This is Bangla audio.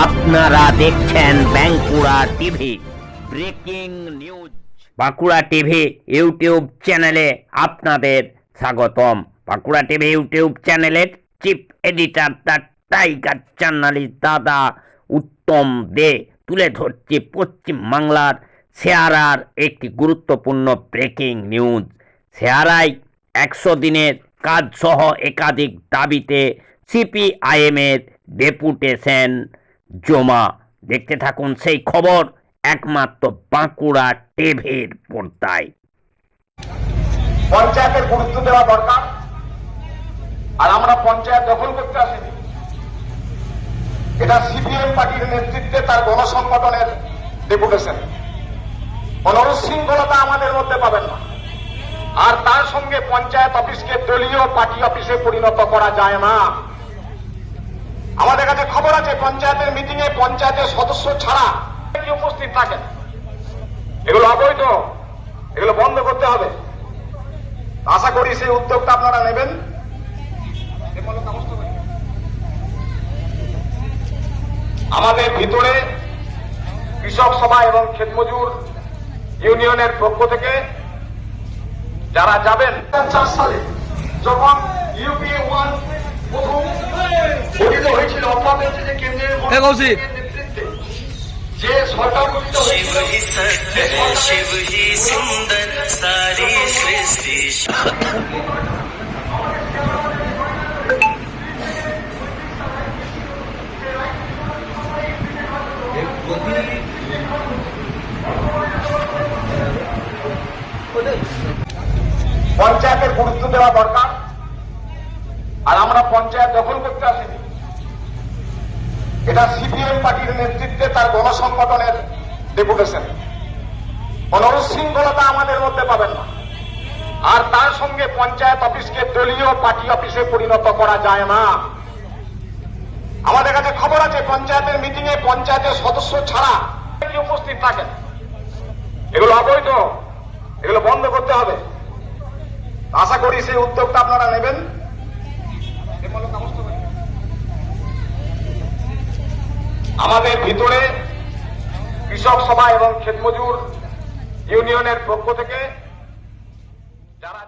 আপনারা দেখছেন Bankura TV, breaking news. Bankura TV YouTube চ্যানেলে আপনাদের স্বাগতম। বাঁকুড়া টিভি ইউটিউব চ্যানেলের chief editor the tiger journalist দাদা উত্তম দে তুলে ধরছে পশ্চিম বাংলার শেয়ারার একটি গুরুত্বপূর্ণ ব্রেকিং নিউজ। শেয়ারায় একশো দিনের কাজ সহ একাধিক দাবিতে সিপিআইএমের ডেপুটেশন জমা। দেখতে থাকুন সেই খবর, একমাত্র বাঁকুড়া টিভির পর্দায়। পঞ্চায়েতের গুরুত্ব দেওয়া দরকার, আর আমরা পঞ্চায়েত দখল করতে আসিনি। এটা সিপিএম পার্টির নেতৃত্বে তার গণসংগঠনের ডেপুটেশন। কোন উশৃঙ্খলতা আমাদের মধ্যে পাবেন না। আর তার সঙ্গে পঞ্চায়েত অফিসকে দলীয় পার্টি অফিসে পরিণত করা যায় না। আমাদের কাছে খবর আছে, পঞ্চায়েতের মিটিং এ পঞ্চায়েতের সদস্য ছাড়া কি উপস্থিত থাকেন? এগুলো অবৈধ, এগুলো বন্ধ করতে হবে। আশা করি সেই উদ্যোগটা আপনারা নেবেন। আমাদের ভিতরে কৃষক সভা এবং ক্ষেতমজুর ইউনিয়নের পক্ষ থেকে যারা যাবেন চার সালে যখন ইউপিএ ওয়ান হ্যাঁ, পঞ্চায়েতের গুরুত্ব দেওয়া দরকার। আর আমরা পঞ্চায়েত দখল করতে আসিনি। এটা সিপিএম পার্টির নেতৃত্বে তার গণসংগঠনের ডেপুটেশন। কোন উশৃঙ্খলতা আমাদের মধ্যে পাবেন না। আর তার সঙ্গে পঞ্চায়েত অফিসকে দলীয় পার্টি অফিসে পরিণত করা যায় না। আমাদের কাছে খবর আছে, পঞ্চায়েতের মিটিং এ পঞ্চায়েতের সদস্য ছাড়া কি উপস্থিত থাকেন। এগুলো অবৈধ। এগুলো বন্ধ করতে হবে। আশা করি সেই উদ্যোগটা আপনারা নেবেন। আমাদের ভিতরে কৃষক সভা এবং ক্ষেতমজুর ইউনিয়নের পক্ষ থেকে যারা